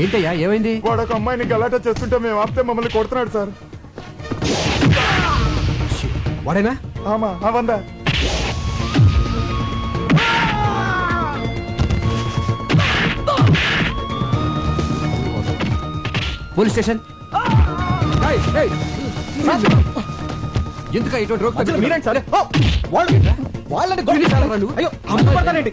ఏంటయ్యా ఏమైంది? వాడు ఒక అమ్మాయిని గలాటా చేస్తుంటే మేము ఆపితే మమ్మల్ని కొడుతున్నాడు సార్. వాడేనా? ఆమా అవందా పోలీస్ స్టేషన్? ఏయ్, ఏయ్. ఎందుకా ఇటువంటి రోగ్? మీరేంటి సార్? వాళ్ళని? అయ్యో అమ్మ పడతానేంటి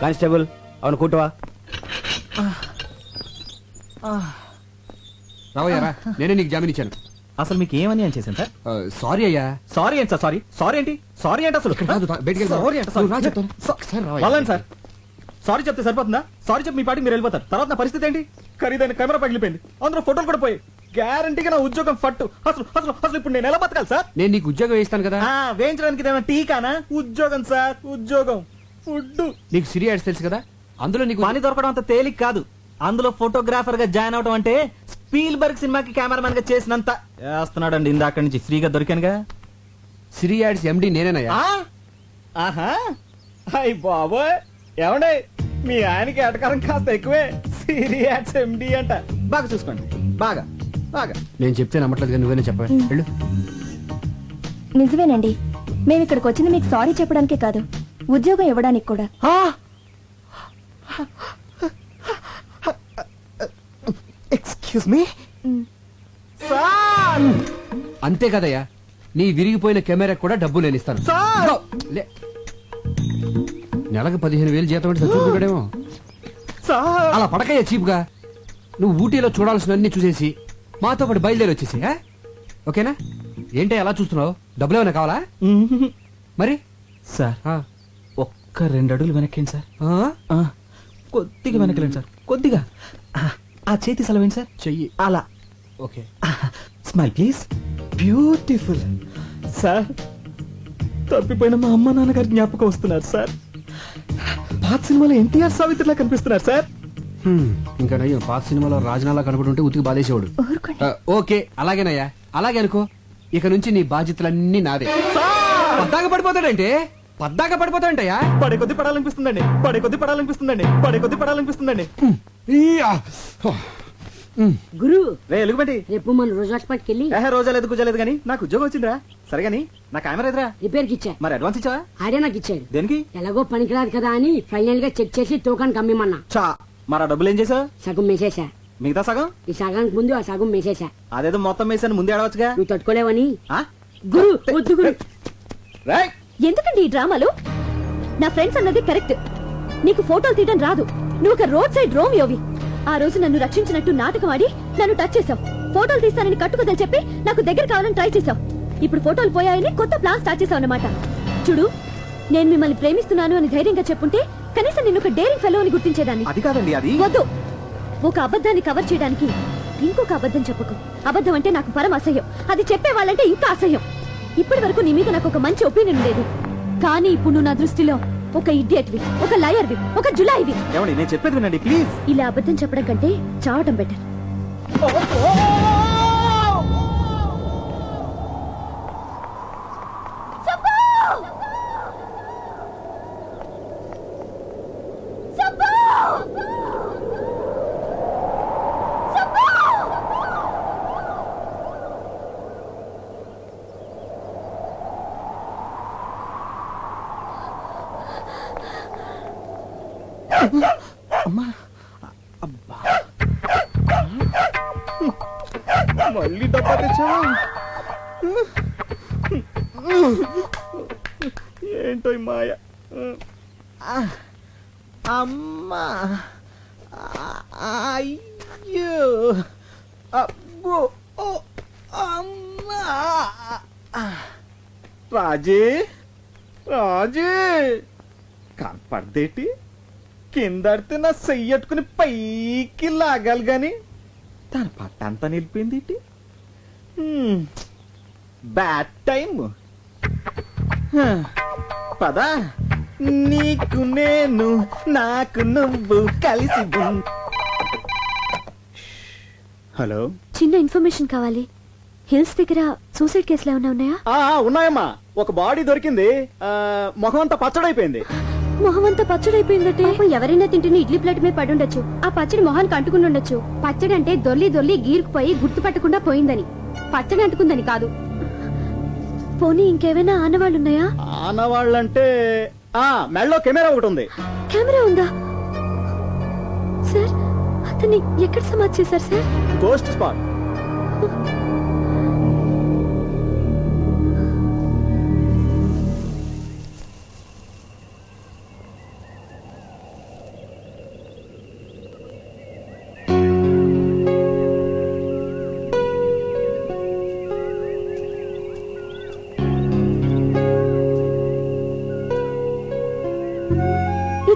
కానిస్టేబుల్ అవును కూటవా రావయ్యారా నేనే నీకు జామీన్ ఇచ్చాను. అసలు మీకు ఏమని అని చేశాను సార్? సారీ అయ్యా. సారీ ఏంటి సార్ సారీ? సారీ ఏంటి? సారీ ఏంటి అసలు? బయటికి. Sorry sorry? చెప్తాను. Sir sorry? చెప్తే సరిపోతుందా? సారీ చెప్పి మీ పాటికి మీరు వెళ్ళిపోతారు. తర్వాత నా పరిస్థితి ఏంటి? ఖరీదైన కెమెరా పగిలిపోయింది అందులో ఫోటోలు కూడా పోయి గ్యారంటీగా నా ఉద్యోగం ఫట్టు. అసలు అసలు అసలు ఇప్పుడు నేను ఎలా బతకాలి సార్? నేను నీకు ఉద్యోగం వేస్తాను కదా. ఆ, వేయించడానికి ఇదేమైనా టీకానా ఉద్యోగం సార్ ఉద్యోగం. ఫుడ్ నీకు సిరి యాడ్స్ తెలుసు కదా? అందులో నీకు పని దొరకడం అంత తేలిక కాదు. అందులో ఫోటోగ్రాఫర్గా జాయిన్ అవడం అంటే స్పీల్ బర్గ్ సినిమాకి కెమెరామెన్గా చేసినంత వేస్తున్నాడండి ఇందాక నుంచి ఫ్రీగా దొరికానుగా. సిరి యాడ్స్ ఎండి నేనేనయ్యా. ఆ? ఆహా. అయ్ బాబోయ్. ఏమండే? మీ ఆయనకి ఎటకారం కాస్త ఎక్కువే. సీరియస్ ఎండి అంట. బాగా చూసుకోండి. బాగా. బాగా. నేను చెప్తే నమ్మట్లేదు కానీ నువ్వేనే చెప్పా వెళ్ళు. నిజమేనండి. మేము ఇక్కడికి వచ్చింది మీకు సారీ చెప్పడానికే కాదు. ఉద్యోగం ఇవ్వడానికి కూడా. Excuse me sir! అంతే కదయ్యా. నీ విరిగిపోయిన కెమెరా కూడా డబ్బు నేను ఇస్తాను. సార్! లే. నెలకు పదిహేను వేలు జీతం అంటే సార్! అలా పడకయ్యా చీప్గా. నువ్వు ఊటీలో చూడాల్సినవన్నీ చూసేసి మాతో పాటు బయలుదేరి వచ్చేసి ఆ? ఓకేనా? ఏంటి అలా చూస్తున్నావు? డబ్బులు ఏమైనా కావాలా? మరి? సార్. ఆ. ఒక్క రెండు అడుగులు వెనక్కిండి సార్. ఆ? ఆ, కొద్దిగా వెనకలేండి సార్. కొద్దిగా. ఆ, ఆ చేతి సెలవేండి సార్? చెయ్యి. అలా. Okay. Smile please. Beautiful. Sir తప్పిపోయిన మా అమ్మ నాన్నగారి జ్ఞాపకం వస్తున్నారు సార్. పాత సినిమాలో ఎన్టీఆర్ సావిత్రిలా కనిపిస్తున్నారు సార్. హ్మ్, ఇంకా నయ్యం పాత సినిమాలో రాజనాలా కనబడుంటే ఉతికి బాధేసేవాడు. ఊరుకోండి. ఆ, ఓకే అలాగేనయ్యా. అలాగే అనుకో. ఇక నుంచి నీ బాధ్యతలన్నీ నాదే. పద్దాక పడిపోతాడంటే? పద్దాక పడిపోతాడంటయ్యా? పడే కొద్ది పడాలనిపిస్తుందండి. పడే కొద్ది పడాలనిపిస్తుందండి. పడే కొద్ది పడాలనిపిస్తుందండి. గురు రే ఎలుగుబంటి రేపు మన రోజు హాస్పిటల్కి వెళ్ళి ఏహే రోజా లేదు గుజ్జా లేదు కానీ నాకు ఉద్యోగం వచ్చిందిరా. సరే కానీ నా కెమెరా ఎదురా రిపేర్కి ఇచ్చా. మరి అడ్వాన్స్ ఇచ్చావా? ఆడే నాకు ఇచ్చాడు. దేనికి? ఎలాగో పనికిరాదు కదా అని ఫైనల్గా చెక్ చేసి తూకానికి అమ్మిమన్నా. చా మరి ఆ డబ్బులు ఏం చేసావు? సగం మేసేసా. మిగతా సగం? ఈ సగానికి ముందు ఆ సగం మేసేసా. అదేదో మొత్తం వేసాను ముందే అడవచ్చుగా నువ్వు తట్టుకోలేవని. ఆ? గురు వద్దు గురు. రేయ్! ఎందుకండి ఈ డ్రామాలు? నా ఫ్రెండ్స్ అన్నది కరెక్ట్. నీకు ఫోటోలు తీయడం రాదు. నువ్వు ఒక రోడ్ సైడ్ రోమియోవి. ఆ రోజు నన్ను రక్షించినట్టు నాటకం ఆడి నన్ను టచ్ చేసావు ఫోటోలు తీస్తానని కట్టుకదని చెప్పి నాకు దగ్గర కావాలని ట్రై చేసావు ఇప్పుడు ఫోటోలు పోయాయని కొత్త ప్లాన్ స్టార్ట్ చేసావు అన్నమాట. చూడు నేను మిమ్మల్ని ప్రేమిస్తున్నాను అని ధైర్యంగా చెప్పుంటే కనీసం నిన్ను ఒక డేరింగ్ ఫెలో అని గుర్తించేదాన్ని. అది కాదండి అది. వద్దు. ఒక అబద్ధాన్ని కవర్ చేయడానికి ఇంకొక అబద్ధం చెప్పకు. అబద్ధం అంటే నాకు పరమ అసహ్యం అది చెప్పే వాళ్ళంటే ఇంకా అసహ్యం. ఇప్పటి వరకు నీ మీద నాకు ఒక మంచి ఒపీనియన్ లేదు. కానీ ఇప్పుడు నువ్వు నా దృష్టిలో ఒక ఇడియట్వి ఒక లయర్వి ఒక జులాయివి ఏమండి నేను చెప్పేది వినండి ప్లీజ్ ఇలా అబద్ధం చెప్పడం కంటే చావటం బెటర్ అమ్మా. అబ్బా. మళ్ళీ డబ్బా తెచ్చావా ఏంటో ఈ మాయ? అమ్మా. అయ్యో. అబ్బో. ఓ అమ్మా. రాజే. రాజే. కనపడదేటి? కిందడితే నా చెయ్యట్టుకుని పైకి లాగాలి గాని దాని పట్ట అంతా నిలిపింది. బ్యాడ్ టైం హ. పదా. నీకు నేను నాకు నువ్వు కలిసి హలో. చిన్న ఇన్ఫర్మేషన్ కావాలి. హిల్స్ దగ్గర సూసైడ్ కేసులు ఏమైనా ఉన్నాయా? ఉన్నాయమ్మా. ఒక బాడీ దొరికింది. ముఖం అంతా పచ్చడైపోయింది. మొహం అంతా పచ్చడైపోయిందటే ఎవరైనా తింటున్న ఇడ్లీ ప్లేట్ మీద పడి ఉండొచ్చు. ఆ పచ్చడి మొహానికి అంటుకుని ఉండొచ్చు. పచ్చడి అంటే దొల్లి దొల్లి గీరుకుపోయి గుర్తుపట్టకుండా పోయిందని. పచ్చడి అంటుకుందని కాదు. పోనీ ఇంకేమైనా ఆనవాళ్ళు ఉన్నాయా ఆనవాళ్ళంటే ఆ మెళ్ళో కెమెరా ఒకటి ఉంది. కెమెరా ఉందా? సార్ అతన్ని ఎక్కడ సమాధి చేశారు సార్? Ghost spot.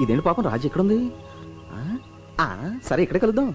ఇదేంటి పాపం? రాజు ఎక్కడుంది? ఆ, ఆ, సరే ఇక్కడ కలుద్దాం.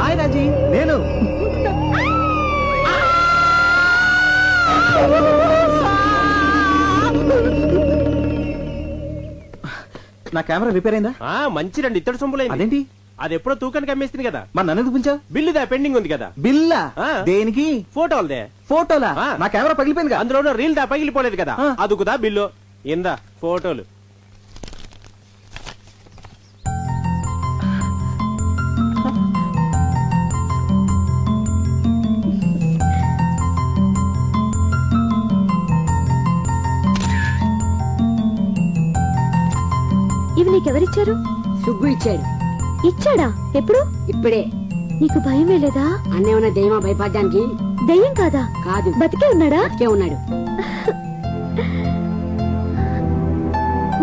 హాయ్ రాజీ నేను. నా కెమెరా రిపేర్ అయిందా? ఆ మంచి రెండు ఇత్తడి సొమ్ములైంది అదేంటి? అది ఎప్పుడో తూకానికి అమ్మేస్తుంది కదా. మరి నన్ను ఎందుకు పిలిచావు? బిల్లుదా పెండింగ్ ఉంది కదా. బిల్లా? ఆ. దేనికి? ఫోటోలదే. ఫోటోలా? ఆ. నా కెమెరా పగిలిపోయింది కదా. అందులో రీల్ దా పగిలిపోలేదు కదా. ఆ. అదుకుదా బిల్లు. ఇందా ఫోటోలు. నీకెవరిచ్చారు సుబ్బు ఇచ్చాడు ఇచ్చాడా? ఎప్పుడు? ఇప్పుడే. నీకు భయం లేదా? అన్నేమన్నా దయ్యమా భయపడడానికి? దయ్యం కాదా? కాదు. బతికే ఉన్నాడా? బతికే ఉన్నాడు.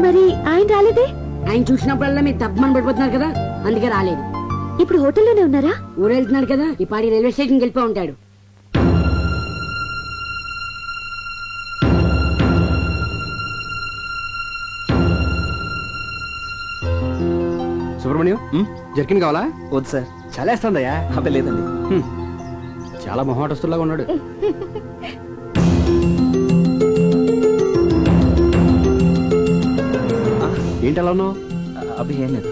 మరి ఆయన రాలేదే? ఆయన చూసినప్పుడల్లా మీరు తప్పమని పడిపోతున్నారు కదా? అందుకే రాలేదు. ఇప్పుడు హోటల్లోనే ఉన్నారా? ఊరెళ్తున్నాడు కదా? ఈ పాడి రైల్వే స్టేషన్కి వెళ్ళిపో ఉంటాడు. సుబ్రహ్మణ్యం జర్కిన్ కావాలా? వద్దు సార్. చలేస్తుందయ్యా. అబ్బే లేదండి. చాలా మొహమాటస్తులాగా ఉన్నాడు. ఏంటి అలా ఉన్నావు? అబ్బే ఏం లేదు.